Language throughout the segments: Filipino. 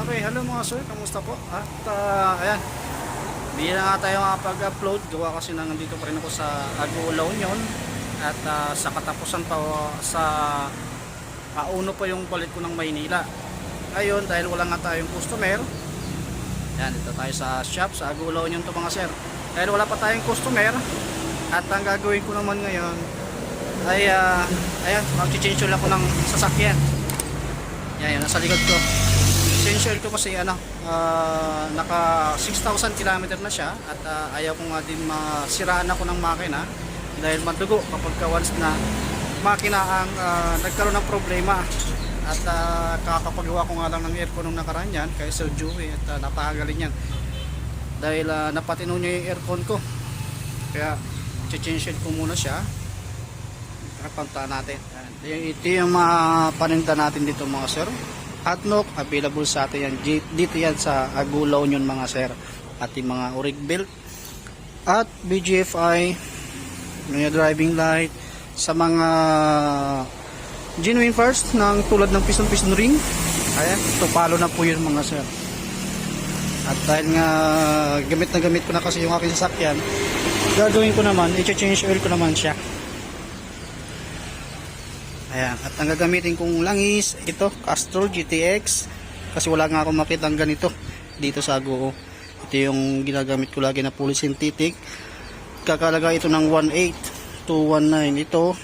Okay, hello mga sir, kamusta po? At ah, ayan, hindi na nga tayo makapag-upload. Gawa kasi na nandito pa rin ako sa Agulaw Union. At ah, sa katapusan pa sa pauno pa yung palit ko ng Maynila. Ngayon, dahil wala nga tayong customer, yan, dito tayo sa shop, sa Agulaw Union to mga sir. Dahil wala pa tayong customer, at ang gagawin ko naman ngayon ay, ah, ayan, mag-change ako ng sasakyan. Yan, yun, nasa likod ko. Essential ko kasi ano, ah, naka 6,000 km na siya at ah, ayaw ko nga din masiraan ako ng makina dahil madugo kapag ka once na makina ang ah, nagkaroon ng problema at uh, kakapagawa ko nga lang ng aircon nung nakaraan yan kay Sir Joey at uh, napakagaling yan. Dahil ah, napatino niya yung aircon ko. Kaya change ko muna siya. Kapunta natin. Ito yung mga paninda natin dito mga sir hotdog available sa atin yan. Di- dito yan sa Agulaw yun mga sir. Ating mga orig belt. At BGFI mga driving light sa mga genuine first ng tulad ng piston piston ring. Ayan ito palo na po yun mga sir. At dahil nga gamit na gamit ko na kasi yung aking sasakyan gagawin ko naman i-change oil ko naman siya Ayan, at ang gagamitin kong langis, ito, Castrol GTX. Kasi wala nga akong makitang ganito dito sa Agoo. Ito yung ginagamit ko lagi na fully synthetic. Kakalaga ito ng 1.8 to 1.9. Ito,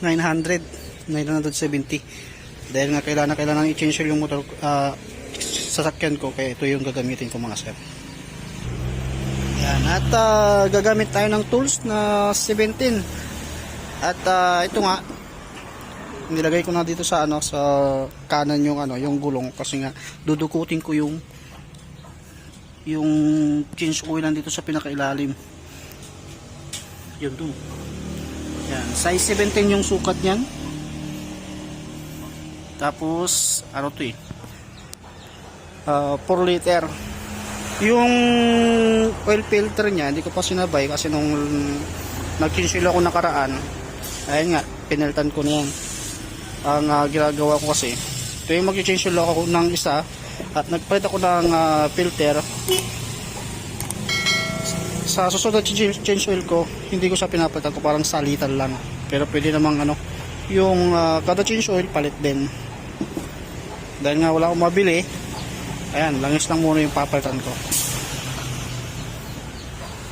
900, 970. Dahil nga kailangan, kailangan i-change yung motor, ah, sasakyan ko. Kaya ito yung gagamitin ko mga sir. Ayan, at ah, gagamit tayo ng tools na 17. At ah, ito nga, nilagay ko na dito sa ano sa kanan yung ano yung gulong. Kasi nga dudukutin ko yung yung change oil dito sa pinakailalim. Yun dun. Yan. Size 17 yung sukat niyan. Tapos ano to eh? Uh, 4 liter. Yung oil filter niya hindi ko pa sinabay kasi nung nag-change oil ako nakaraan ayun nga pineltan ko na yan ang ah, ginagawa ko kasi yung mag-change oil ako ng isa at nagpalit ako ng ah, filter sa susunod na change, oil ko hindi ko siya pinapalitan ko parang salitan lang. Pero pwede namang ano yung ah, kada change oil palit din. Dahil nga wala akong mabili ayan langis lang muna yung papalitan ko.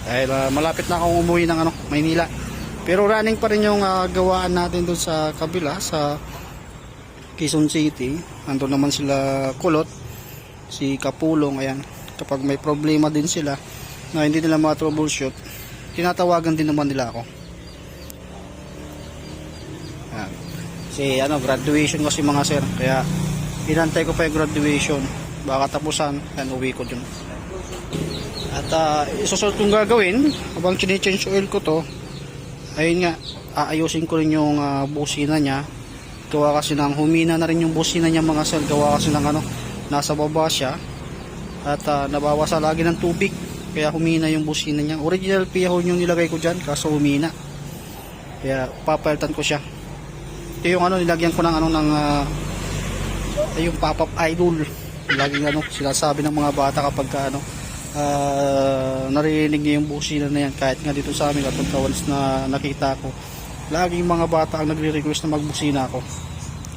Dahil ah, malapit na akong umuwi ng ano, Maynila pero running pa rin yung ah, gawaan natin doon sa kabila sa Quezon City. Ando naman sila kulot, si Kapulong, ayan. Kapag may problema din sila na hindi nila ma-troubleshoot, tinatawagan din naman nila ako. Ayan. Si ano, graduation kasi mga sir, kaya inantay ko pa yung graduation. Baka tapusan, and uwi ko dun. At uh, isusunod kong gagawin, habang change oil ko to, ayun nga, aayusin ko rin yung ah, busina niya. Gawa kasi ng humina na rin yung busina niya mga sir. Gawa kasi ng ano, nasa baba siya. At ah, nabawasan lagi ng tubig. Kaya humina yung busina niya. Original piyahon yung nilagay ko dyan, kaso humina. Kaya papalitan ko siya. Ito yung ano, nilagyan ko ng ano ng ah, yung pop-up idol. Laging ano, sinasabi ng mga bata kapag ka, ano, ah, narinig niya yung busina na yan. Kahit nga dito sa amin ka once na nakita ko laging mga bata ang nagre-request na magbusina ako.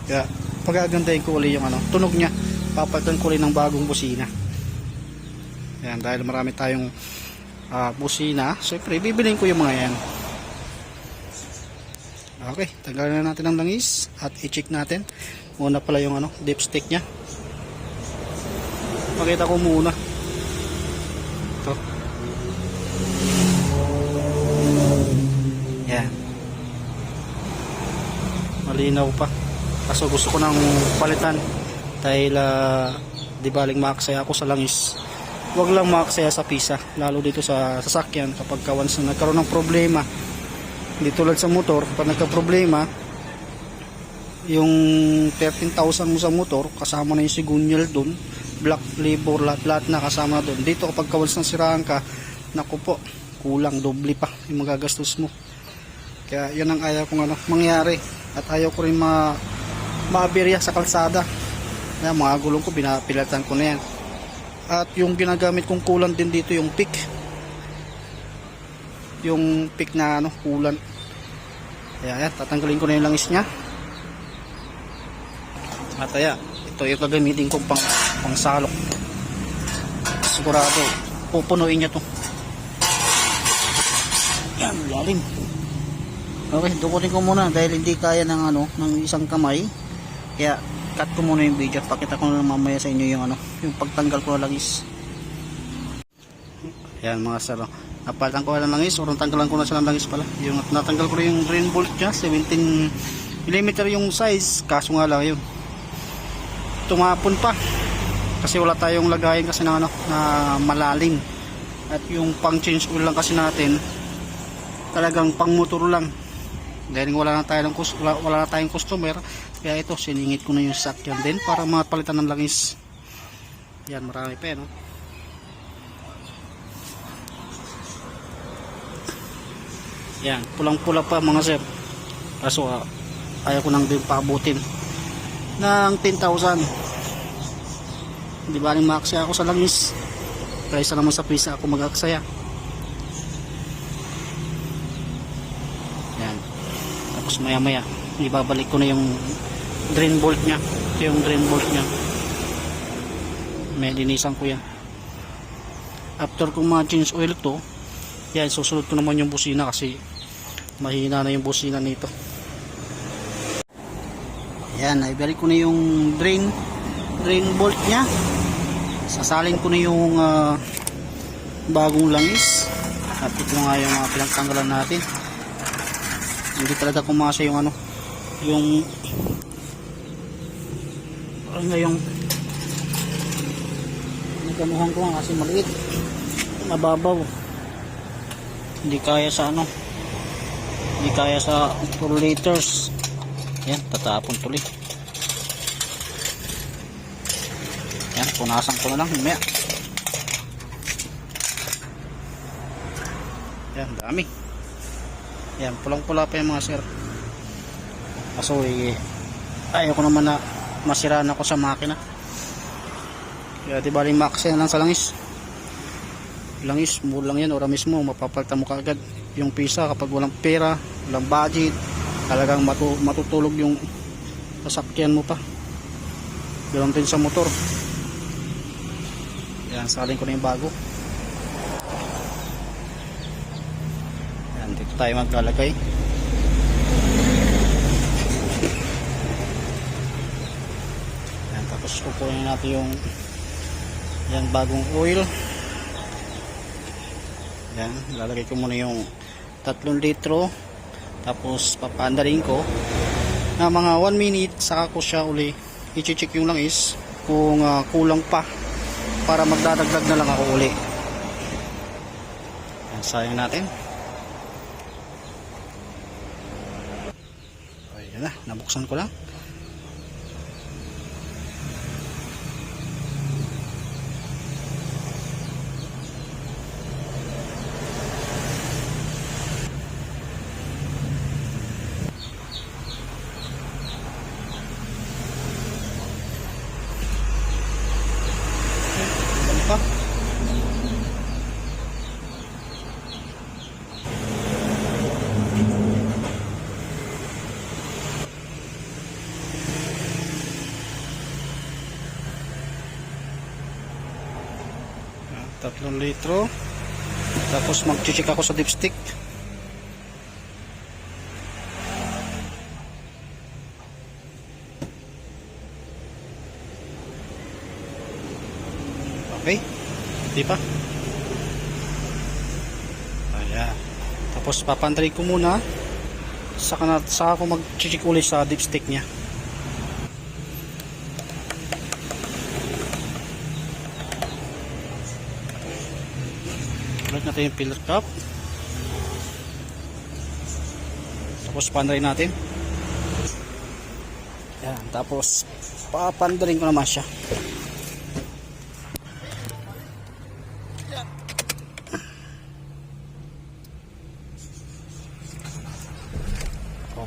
Kaya pagagandahin ko ulit yung ano tunog niya. Papalitan ko ulit ng bagong busina. Yan dahil marami tayong ah, busina syempre bibilin ko yung mga yan. Okay tanggalin na natin ang langis at i-check natin. Muna pala yung ano dipstick nya pakita ko muna Malinaw pa. Kaso gusto ko nang palitan. Dahil uh, di baling maaksaya ako sa langis. Huwag lang maaksaya sa pisa. Lalo dito sa sasakyan kapag ka once na nagkaroon ng problema. Hindi tulad sa motor. Pag nagka-problema, yung 13,000 mo sa motor, kasama na yung sigunyal dun, black labor, lahat-lahat na kasama doon. Dito kapag kawalis ng siraan ka, naku po, kulang, doble pa yung magagastos mo. Kaya yan ang ayaw kong ano, mangyari. At ayaw ko rin ma maabirya sa kalsada. Yan, mga gulong ko, pinapilatan ko na yan. At yung ginagamit kong coolant din dito, yung pick. Yung pick na ano, coolant. Ayan, yan, tatanggalin ko na yung langis niya. At ayan, ito yung gagamitin kong pang, pang salok. Sigurado, pupunuin niya to. Yan, lalim. Okay, dukutin ko muna dahil hindi kaya ng ano, ng isang kamay. Kaya cut ko muna yung video. Pakita ko na mamaya sa inyo yung ano, yung pagtanggal ko ng langis. Yan mga sir. oh. Napalitan ko ng langis, o natanggalan ko na siya ng langis pala. Yung natanggal ko yung drain bolt niya, 17 mm yung size. Kaso nga lang yun. Tumapon pa. Kasi wala tayong lagayin kasi ng ano, na malalim. At yung pang change oil lang kasi natin, talagang pang motor lang dahil wala na tayo ng wala, wala na tayong customer kaya ito siningit ko na yung sakyan din para mapalitan ng langis. Yan marami pa no yan pulang pula pa mga sir. Kaso ah, ayaw ko nang din paabutin. Ng 10,000 di ba maksaya ako sa langis. Kaysa naman sa pisa ako mag-aksaya Tapos maya maya, ibabalik ko na yung drain bolt niya. Ito yung drain bolt niya. May linisan ko yan. After kong ma-change oil to, yan, susunod ko naman yung busina kasi mahina na yung busina nito. Yan, ibalik ko na yung drain drain bolt niya. Sasalin ko na yung ah, bagong langis. At ito nga yung mga pinagtanggalan natin hindi talaga kumasa yung ano yung ano nga yung naganuhan ko kasi maliit mababaw. Hindi kaya sa ano hindi kaya sa 4 liters. Yan tatapon tuloy. Yan punasan ko na lang mamaya. Yan dami yan, pulang-pula pa yung mga sir. Kaso eh, ayaw ko naman na masiraan ako sa makina. Kaya di bali max yan lang sa langis. Langis, mura lang yan, ora mismo, mapapalta mo kaagad yung pisa kapag walang pera, walang budget, talagang matu matutulog yung sasakyan mo pa. Ganon din sa motor. Yan, salin ko na yung bago. Dito tayo maglalagay. Yan, tapos kukunin natin yung yan bagong oil. Yan, lalagay ko muna yung 3 litro. Tapos papaandarin ko na mga 1 minute saka ko siya uli i-check yung langis kung ah, kulang pa para magdadagdag na lang ako uli. Yan, sayang natin. Ayan na, nabuksan ko lang. Tatlong litro. Tapos mag-check ako sa dipstick. Okay. Di pa? Ayan. Tapos papantry ko muna. Saka, na, saka ako mag-check ulit sa dipstick niya natin yung pillar cap tapos pandarin natin. Yan tapos papandarin ko naman siya Yan.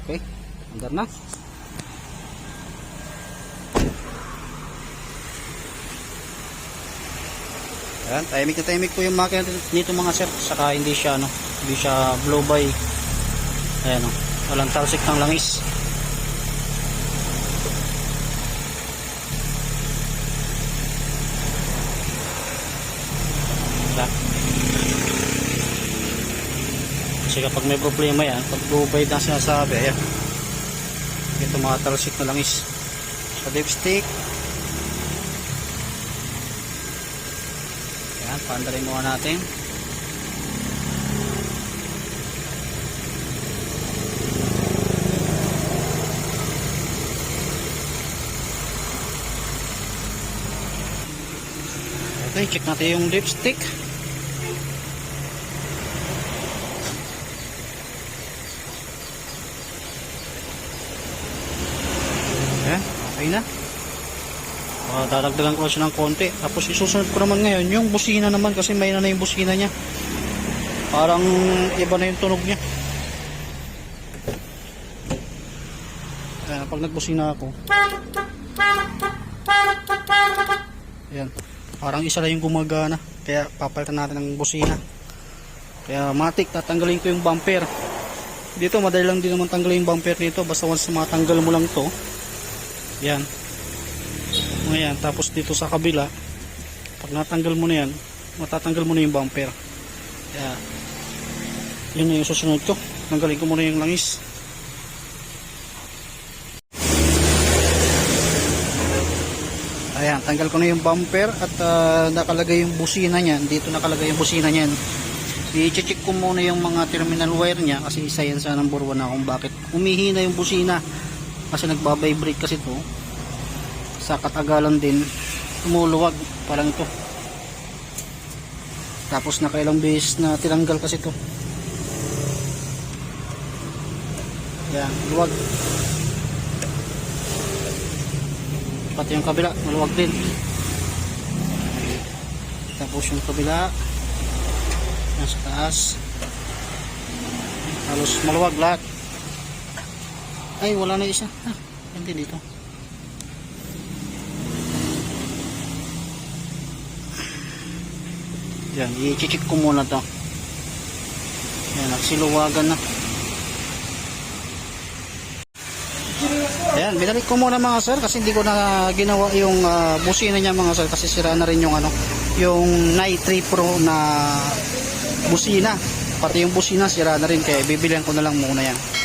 okay andar na Ayan, tahimik na tahimik po yung makina nito mga sir. Saka hindi siya ano, hindi siya blow by. Ayan o, walang talsik ng langis. Kasi kapag may problema yan, pag blow by na sinasabi, ayan. Ito mga talsik na langis. Sa dipstick, Ayan, paandarin muna natin. Okay, check natin yung lipstick. Ayan, okay na. Uh, dadagdagan ko siya ng konti. Tapos isusunod ko naman ngayon yung busina naman kasi may na na yung busina niya. Parang iba na yung tunog niya. Kaya pag nagbusina ako. Ayan. Parang isa lang yung gumagana. Kaya papalitan natin ng busina. Kaya matik, tatanggalin ko yung bumper. Dito madali lang din naman tanggalin yung bumper dito. Basta once matanggal mo lang to. Yan. Ayan, tapos dito sa kabila, pag natanggal mo na yan, matatanggal mo na yung bumper. Kaya, yun na yung susunod ko. Tanggalin ko muna yung langis. Ayan, tanggal ko na yung bumper at ah, nakalagay yung busina niyan. Dito nakalagay yung busina niyan. I-check ko muna yung mga terminal wire niya kasi isa yan sa number 1 na kung bakit umihina yung busina. Kasi nagbabibrate kasi to sa katagalan din tumuluwag. Parang ito. Tapos nakailang beses na tinanggal kasi ito. Yan luwag. Pati yung kabila maluwag din. Tapos yung kabila yan sa taas. Halos maluwag lahat. Ay wala na isa. Ah, hindi dito Yan, i-check ko muna to. Yan, nagsiluwagan na. Ayan, binalik ko muna mga sir kasi hindi ko na ginawa yung ah, busina niya mga sir kasi sira na rin yung ano, yung Night 3 Pro na busina. Pati yung busina sira na rin kaya bibilihan ko na lang muna yan.